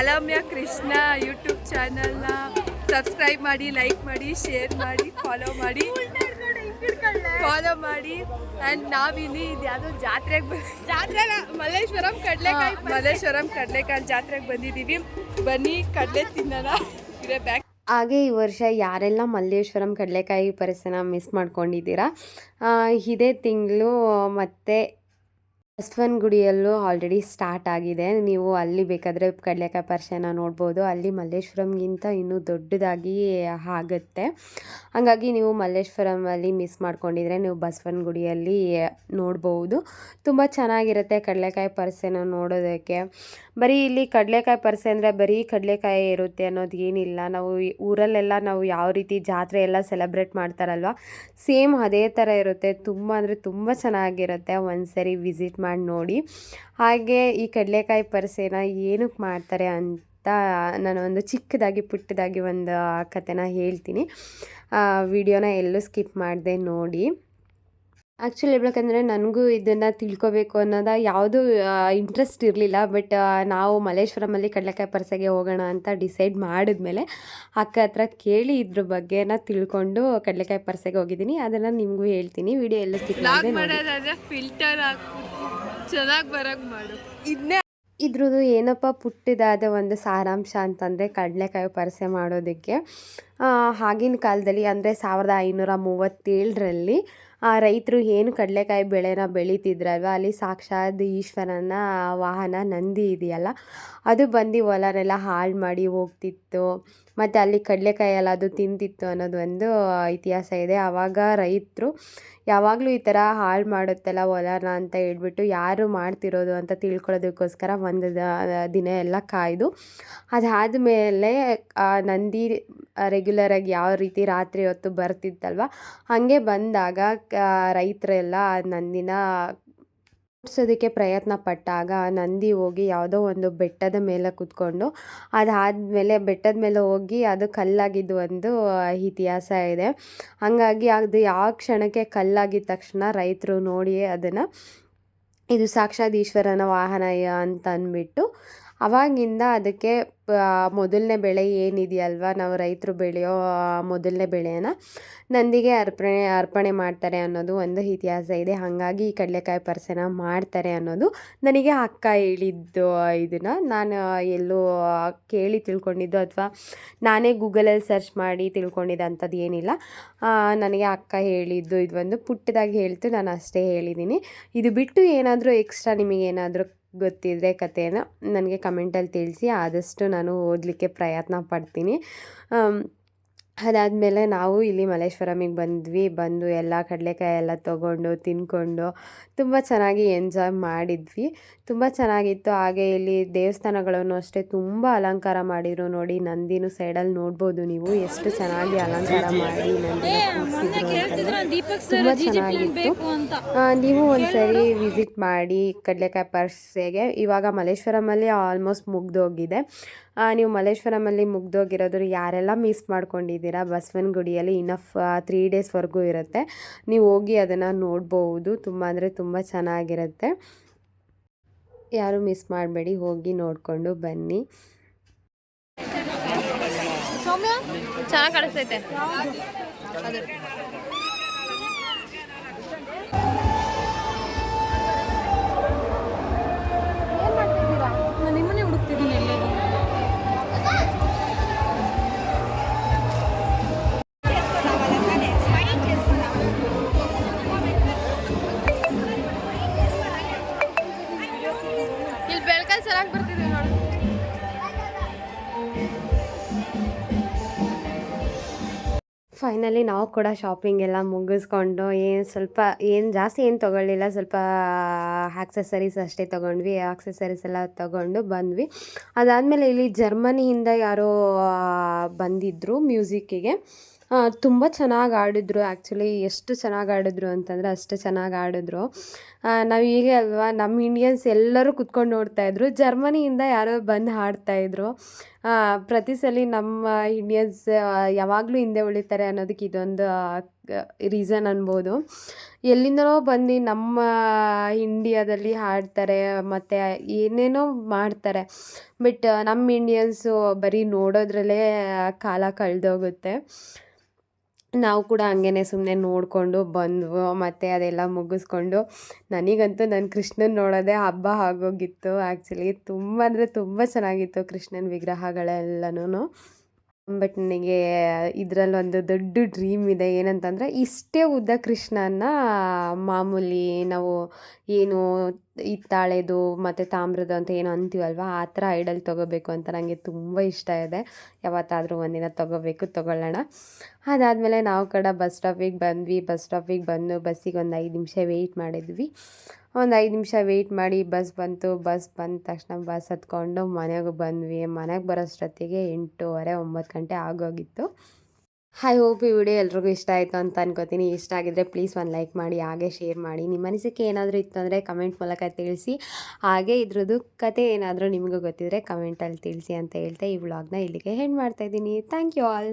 ಅಲಮ್ಯ Krishna YouTube ಚಾನಲ್ನ subscribe ಮಾಡಿ like ಮಾಡಿ ಶೇರ್ ಮಾಡಿ ಫಾಲೋ ಮಾಡಿ. ಫಾಲೋ ಮಾಡಿ. ಆ್ಯಂಡ್ ನಾವಿಲ್ಲಿ ಇದು ಯಾವುದೋ ಜಾತ್ರೆಗೆ ಜಾತ್ರೆ ಮಲ್ಲೇಶ್ವರಂ ಕಡಲೆಕಾಯಿ ಮಲ್ಲೇಶ್ವರಂ ಕಡಲೆಕಾಯಿ ಜಾತ್ರೆಗೆ ಬಂದಿದ್ದೀವಿ ಬನ್ನಿ ಕಡಲೆ ತಿನ್ನೋಣ. ಇದೇ ಬ್ಯಾಕ್ ಹಾಗೆ ಈ ವರ್ಷ ಯಾರೆಲ್ಲ ಮಲ್ಲೇಶ್ವರಂ ಕಡಲೆಕಾಯಿ ಪರಿಸರ ಮಿಸ್ ಮಾಡ್ಕೊಂಡಿದ್ದೀರಾ? ಆ, ಇದೇ ತಿಂಗಳು ಮತ್ತೆ ಬಸವನಗುಡಿಯಲ್ಲೂ ಆಲ್ರೆಡಿ ಸ್ಟಾರ್ಟ್ ಆಗಿದೆ. ನೀವು ಅಲ್ಲಿ ಬೇಕಾದರೆ ಕಡಲೆಕಾಯಿ ಪರ್ಶನ ನೋಡ್ಬೋದು. ಅಲ್ಲಿ ಮಲ್ಲೇಶ್ವರಂಗಿಂತ ಇನ್ನೂ ದೊಡ್ಡದಾಗಿ ಆಗುತ್ತೆ. ಹಾಗಾಗಿ ನೀವು ಮಲ್ಲೇಶ್ವರಮಲ್ಲಿ ಮಿಸ್ ಮಾಡ್ಕೊಂಡಿದ್ರೆ ನೀವು ಬಸವನಗುಡಿಯಲ್ಲಿ ನೋಡ್ಬೋದು. ತುಂಬ ಚೆನ್ನಾಗಿರುತ್ತೆ ಕಡಲೆಕಾಯಿ ಪರಿಸೆನ ನೋಡೋದಕ್ಕೆ. ಬರೀ ಇಲ್ಲಿ ಕಡಲೆಕಾಯಿ ಪರಿಸೆ ಅಂದರೆ ಬರೀ ಕಡಲೆಕಾಯಿ ಇರುತ್ತೆ ಅನ್ನೋದು ಏನಿಲ್ಲ. ನಾವು ಊರಲ್ಲೆಲ್ಲ ನಾವು ಯಾವ ರೀತಿ ಜಾತ್ರೆ ಎಲ್ಲ ಸೆಲೆಬ್ರೇಟ್ ಮಾಡ್ತಾರಲ್ವ, ಸೇಮ್ ಅದೇ ಥರ ಇರುತ್ತೆ. ತುಂಬ ಅಂದರೆ ತುಂಬ ಚೆನ್ನಾಗಿರುತ್ತೆ. ಒಂದ್ಸರಿ ವಿಸಿಟ್ ಮಾಡಿ ನೋಡಿ. ಹಾಗೆ ಈ ಕಡಲೆಕಾಯಿ ಪರಿಸೆನ ಏನಕ್ಕೆ ಮಾಡ್ತಾರೆ ಅಂತ ನಾನು ಒಂದು ಚಿಕ್ಕದಾಗಿ ಪುಟ್ಟದಾಗಿ ಒಂದು ಕಥೆನ ಹೇಳ್ತೀನಿ. ವಿಡಿಯೋನ ಎಲ್ಲೂ ಸ್ಕಿಪ್ ಮಾಡಿದೆ ನೋಡಿ. ಆ್ಯಕ್ಚುಲಿ ಹೇಳ್ಬೇಕಂದ್ರೆ ನನಗೂ ಇದನ್ನು ತಿಳ್ಕೊಬೇಕು ಅನ್ನೋದು ಯಾವುದೂ ಇಂಟ್ರೆಸ್ಟ್ ಇರಲಿಲ್ಲ. ಬಟ್ ನಾವು ಮಲ್ಲೇಶ್ವರಮಲ್ಲಿ ಕಡಲೆಕಾಯಿ ಪರಸೆಗೆ ಹೋಗೋಣ ಅಂತ ಡಿಸೈಡ್ ಮಾಡಿದ್ಮೇಲೆ ಅಕ್ಕ ಹತ್ರ ಕೇಳಿ ಇದ್ರ ಬಗ್ಗೆನ ತಿಳ್ಕೊಂಡು ಕಡಲೆಕಾಯಿ ಪರಸೆಗೆ ಹೋಗಿದ್ದೀನಿ. ಅದನ್ನು ನಿಮಗೂ ಹೇಳ್ತೀನಿ. ವಿಡಿಯೋ ಎಲ್ಲ ಸ್ಕಿಪ್ ಮಾಡದೆ ಫಿಲ್ಟರ್ ಹಾಕ್ಬಿಟ್ಟು ಚೆನ್ನಾಗಿ ಬರೋಕ್ಕೆ ಮಾಡು. ಇದನ್ನೇ ಇದ್ರದ್ದು ಏನಪ್ಪ ಪುಟ್ಟಿದಾದ ಒಂದು ಸಾರಾಂಶ ಅಂತಂದರೆ ಕಡಲೆಕಾಯಿ ಪರಿಸೆ ಮಾಡೋದಕ್ಕೆ. ಆಗಿನ ಕಾಲದಲ್ಲಿ ಅಂದರೆ ಸಾವಿರದ ಐನೂರ ಮೂವತ್ತೇಳರಲ್ಲಿ ರೈತರು ಏನು ಕಡಲೆಕಾಯಿ ಬೆಳೆನ ಬೆಳೀತಿದ್ರಲ್ವ, ಅಲ್ಲಿ ಸಾಕ್ಷಾತ್ ಈಶ್ವರನ ವಾಹನ ನಂದಿ ಇದೆಯಲ್ಲ, ಅದು ಬಂದು ಹೊಲನೆಲ್ಲ ಹಾಳು ಮಾಡಿ ಹೋಗ್ತಿತ್ತು. ಮತ್ತು ಅಲ್ಲಿ ಕಡಲೆಕಾಯಿ ಎಲ್ಲ ಅದು ತಿಂತಿತ್ತು ಅನ್ನೋದು ಒಂದು ಇತಿಹಾಸ ಇದೆ. ಆವಾಗ ರೈತರು ಯಾವಾಗಲೂ ಈ ಥರ ಹಾಳು ಮಾಡುತ್ತಲ್ಲ ಹೊಲನ ಅಂತ ಹೇಳ್ಬಿಟ್ಟು ಯಾರು ಮಾಡ್ತಿರೋದು ಅಂತ ತಿಳ್ಕೊಳ್ಳೋದಕ್ಕೋಸ್ಕರ ಒಂದು ದಿನ ಎಲ್ಲ ಕಾಯ್ದು ಅದಾದಮೇಲೆ ನಂದಿ ರೆಗ್ಯುಲರಾಗಿ ಯಾವ ರೀತಿ ರಾತ್ರಿ ಹೊತ್ತು ಬರ್ತಿತ್ತಲ್ವ, ಹಾಗೆ ಬಂದಾಗ ರೈತರೆಲ್ಲ ನಂದಿನ ಓಡಿಸೋದಕ್ಕೆ ಪ್ರಯತ್ನ ಪಟ್ಟಾಗ ನಂದಿ ಹೋಗಿ ಯಾವುದೋ ಒಂದು ಬೆಟ್ಟದ ಮೇಲೆ ಕೂತ್ಕೊಂಡು, ಅದಾದಮೇಲೆ ಬೆಟ್ಟದ ಮೇಲೆ ಹೋಗಿ ಅದು ಕಲ್ಲಾಗಿದ್ದು ಒಂದು ಇತಿಹಾಸ ಇದೆ. ಹಾಗಾಗಿ ಅದು ಯಾವ ಕ್ಷಣಕ್ಕೆ ಕಲ್ಲಾಗಿದ್ದ ತಕ್ಷಣ ರೈತರು ನೋಡಿ ಅದನ್ನು, ಇದು ಸಾಕ್ಷಾತ್ ಈಶ್ವರನ ವಾಹನ ಅಂತ ಅಂದ್ಬಿಟ್ಟು ಅವಾಗಿಂದ ಅದಕ್ಕೆ ಮೊದಲನೇ ಬೆಳೆ ಏನಿದೆಯಲ್ವ, ನಾವು ರೈತರು ಬೆಳೆಯೋ ಮೊದಲನೇ ಬೆಳೆನ ನಂದಿಗೆ ಅರ್ಪಣೆ ಅರ್ಪಣೆ ಮಾಡ್ತಾರೆ ಅನ್ನೋದು ಒಂದು ಇತಿಹಾಸ ಇದೆ. ಹಾಗಾಗಿ ಈ ಕಡಲೆಕಾಯಿ ಪರಿಸೆನ ಮಾಡ್ತಾರೆ ಅನ್ನೋದು ನನಗೆ ಅಕ್ಕ ಹೇಳಿದ್ದು ಇದನ್ನು. ನಾನು ಎಲ್ಲೂ ಕೇಳಿ ತಿಳ್ಕೊಂಡಿದ್ದು ಅಥವಾ ನಾನೇ ಗೂಗಲಲ್ಲಿ ಸರ್ಚ್ ಮಾಡಿ ತಿಳ್ಕೊಂಡಿದ್ದೆ ಅಂಥದ್ದು ಏನಿಲ್ಲ. ನನಗೆ ಅಕ್ಕ ಹೇಳಿದ್ದು, ಇದು ಒಂದು ಪುಟ್ಟದಾಗಿ ಹೇಳ್ತು, ನಾನು ಅಷ್ಟೇ ಹೇಳಿದ್ದೀನಿ. ಇದು ಬಿಟ್ಟು ಏನಾದರೂ ಎಕ್ಸ್ಟ್ರಾ ನಿಮಗೇನಾದರೂ ಗೊತ್ತಿದ್ದರೆ ಕಥೆನ ನನಗೆ ಕಮೆಂಟಲ್ಲಿ ತಿಳಿಸಿ ಆದಷ್ಟು ನಾನು ಓದಲಿಕ್ಕೆ ಪ್ರಯತ್ನ ಪಡ್ತೀನಿ. ಅದಾದಮೇಲೆ ನಾವು ಇಲ್ಲಿ ಮಲ್ಲೇಶ್ವರಮಿಗೆ ಬಂದ್ವಿ. ಬಂದು ಎಲ್ಲ ಕಡಲೆಕಾಯಿ ಎಲ್ಲ ತೊಗೊಂಡು ತಿಂದ್ಕೊಂಡು ತುಂಬ ಚೆನ್ನಾಗಿ ಎಂಜಾಯ್ ಮಾಡಿದ್ವಿ. ತುಂಬ ಚೆನ್ನಾಗಿತ್ತು. ಹಾಗೆ ಇಲ್ಲಿ ದೇವಸ್ಥಾನಗಳನ್ನು ಅಷ್ಟೇ ತುಂಬ ಅಲಂಕಾರ ಮಾಡಿದ್ರು ನೋಡಿ. ನಂದಿನೂ ಸೈಡಲ್ಲಿ ನೋಡ್ಬೋದು ನೀವು ಎಷ್ಟು ಚೆನ್ನಾಗಿ ಅಲಂಕಾರ ಮಾಡಿ ನಂದಿನ ತುಂಬ ಚೆನ್ನಾಗಿತ್ತು. ನೀವು ಒಂದ್ಸರಿ ವಿಸಿಟ್ ಮಾಡಿ ಕಡಲೆಕಾಯಿ ಪರ್ಸೆಗೆ ಇವಾಗ ಮಲ್ಲೇಶ್ವರಮಲ್ಲಿ ಆಲ್ಮೋಸ್ಟ್ ಮುಗ್ದೋಗಿದೆ. ನೀವು ಮಲ್ಲೇಶ್ವರಮಲ್ಲಿ ಮುಗ್ದೋಗಿರೋದ್ರು ಯಾರೆಲ್ಲ ಮಿಸ್ ಮಾಡ್ಕೊಂಡಿದ್ದೀರಾ? ಬಸವನಗುಡಿಯಲ್ಲಿ ಇನಫ್ ತ್ರೀ ಡೇಸ್ವರೆಗೂ ಇರುತ್ತೆ. ನೀವು ಹೋಗಿ ಅದನ್ನು ನೋಡ್ಬೋದು. ತುಂಬ ಅಂದರೆ ತುಂಬ ಚೆನ್ನಾಗಿರುತ್ತೆ. ಯಾರು ಮಿಸ್ ಮಾಡಬೇಡಿ. ಹೋಗಿ ನೋಡಿಕೊಂಡು ಬನ್ನಿ. ಚೆನ್ನಾಗಿ ಕಾಣಿಸ್ತೈತೆ. ಫೈನಲಿ ನಾವು ಕೂಡ ಶಾಪಿಂಗ್ ಎಲ್ಲ ಮುಗಿಸ್ಕೊಂಡು ಏನು ಸ್ವಲ್ಪ ಏನು ಜಾಸ್ತಿ ಏನು ತೊಗೊಳ್ಳಿಲ್ಲ, ಸ್ವಲ್ಪ ಆಕ್ಸೆಸರೀಸ್ ಅಷ್ಟೇ ತೊಗೊಂಡ್ವಿ. ಆಕ್ಸೆಸರೀಸ್ ಎಲ್ಲ ತೊಗೊಂಡು ಬಂದ್ವಿ. ಅದಾದಮೇಲೆ ಇಲ್ಲಿ ಜರ್ಮನಿಯಿಂದ ಯಾರೋ ಬಂದಿದ್ದರು ಮ್ಯೂಸಿಕ್ಕಿಗೆ. ತುಂಬ ಚೆನ್ನಾಗಿ ಆಡಿದ್ರು ಆ್ಯಕ್ಚುಲಿ ಎಷ್ಟು ಚೆನ್ನಾಗಿ ಆಡಿದ್ರು ಅಂತಂದರೆ ಅಷ್ಟು ಚೆನ್ನಾಗಿ ಆಡಿದ್ರು ನಾವು ಹೀಗೆ ಅಲ್ವಾ ನಮ್ಮ ಇಂಡಿಯನ್ಸ್ ಎಲ್ಲರೂ ಕುತ್ಕೊಂಡು ನೋಡ್ತಾಯಿದ್ರು ಜರ್ಮನಿಯಿಂದ ಯಾರೋ ಬಂದು ಹಾಡ್ತಾಯಿದ್ರು ಪ್ರತಿ ಸಲ ನಮ್ಮ ಇಂಡಿಯನ್ಸ್ ಯಾವಾಗಲೂ ಹಿಂದೆ ಉಳಿತಾರೆ ಅನ್ನೋದಕ್ಕೆ ಇದೊಂದು ರೀಸನ್ ಅನ್ಬೋದು. ಎಲ್ಲಿಂದನೋ ಬಂದು ನಮ್ಮ ಇಂಡಿಯಾದಲ್ಲಿ ಹಾಡ್ತಾರೆ, ಮತ್ತು ಏನೇನೋ ಮಾಡ್ತಾರೆ. ಬಟ್ ನಮ್ಮ ಇಂಡಿಯನ್ಸು ಬರೀ ನೋಡೋದ್ರಲ್ಲೇ ಕಾಲ ಕಳೆದೋಗುತ್ತೆ. ನಾವು ಕೂಡ ಹಂಗೇ ಸುಮ್ಮನೆ ನೋಡಿಕೊಂಡು ಬಂದ್ವು, ಮತ್ತು ಅದೆಲ್ಲ ಮುಗಿಸ್ಕೊಂಡು ನನಗಂತೂ ನನ್ನ ಕೃಷ್ಣನ ನೋಡೋದೇ ಹಬ್ಬ ಆಗೋಗಿತ್ತು. ಆ್ಯಕ್ಚುಲಿ ತುಂಬ ಅಂದರೆ ತುಂಬ ಚೆನ್ನಾಗಿತ್ತು ಕೃಷ್ಣನ ವಿಗ್ರಹಗಳೆಲ್ಲನೂ ಬಟ್ ನನಗೆ ಇದರಲ್ಲೊಂದು ದೊಡ್ಡ ಡ್ರೀಮ್ ಇದೆ ಏನಂತಂದರೆ ಇಷ್ಟೇ ಉದ್ದ ಕೃಷ್ಣನ ಮಾಮೂಲಿ ನಾವು ಏನು ಹಿತ್ತಾಳೆದು ಮತ್ತು ತಾಮ್ರದ ಅಂತ ಏನು ಅಂತೀವಲ್ವ, ಆ ಥರ ಐಡಲ್ ತೊಗೋಬೇಕು ಅಂತ ನನಗೆ ತುಂಬ ಇಷ್ಟ ಇದೆ. ಯಾವತ್ತಾದರೂ ಒಂದಿನ ತೊಗೋಬೇಕು, ತೊಗೊಳ್ಳೋಣ. ಅದಾದಮೇಲೆ ನಾವು ಕೂಡ ಬಸ್ ಸ್ಟಾಪಿಗೆ ಬಂದ್ವಿ. ಬಸ್ ಸ್ಟಾಪಿಗೆ ಬಂದು ಬಸ್ಸಿಗೆ ಒಂದು ಐದು ನಿಮಿಷ ವೆಯ್ಟ್ ಮಾಡಿದ್ವಿ. ಒಂದು ಐದು ನಿಮಿಷ ವೆಯ್ಟ್ ಮಾಡಿ ಬಸ್ ಬಂತು ಬಸ್ ಬಂದ ತಕ್ಷಣ ಬಸ್ ಹತ್ಕೊಂಡು ಮನೆಗೆ ಬಂದ್ವಿ. ಮನೆಗೆ ಬರೋಷ್ಟೊತ್ತಿಗೆ ಎಂಟೂವರೆ ಒಂಬತ್ತು ಗಂಟೆ ಆಗೋಗಿತ್ತು. ಐ ಹೋಪ್ ಈ ವಿಡಿಯೋ ಎಲ್ರಿಗೂ ಇಷ್ಟ ಆಯಿತು ಅಂತ ಅನ್ಕೋತೀನಿ. ಇಷ್ಟ ಆಗಿದ್ರೆ ಪ್ಲೀಸ್ ಒಂದು ಲೈಕ್ ಮಾಡಿ, ಹಾಗೆ ಶೇರ್ ಮಾಡಿ. ನಿಮ್ಮ ಅನಿಸಿಕೆ ಏನಾದರೂ ಇತ್ತು ಅಂದರೆ ಕಮೆಂಟ್ ಮೂಲಕ ತಿಳಿಸಿ. ಹಾಗೆ ಇದ್ರದ್ದು ಕತೆ ಏನಾದರೂ ನಿಮಗೂ ಗೊತ್ತಿದ್ರೆ ಕಮೆಂಟಲ್ಲಿ ತಿಳಿಸಿ ಅಂತ ಹೇಳ್ತಾ ಈ ವ್ಲಾಗ್ನ ಇಲ್ಲಿಗೆ ಹೆಂಡ್ ಮಾಡ್ತಾಯಿದ್ದೀನಿ ಥ್ಯಾಂಕ್ ಯು ಆಲ್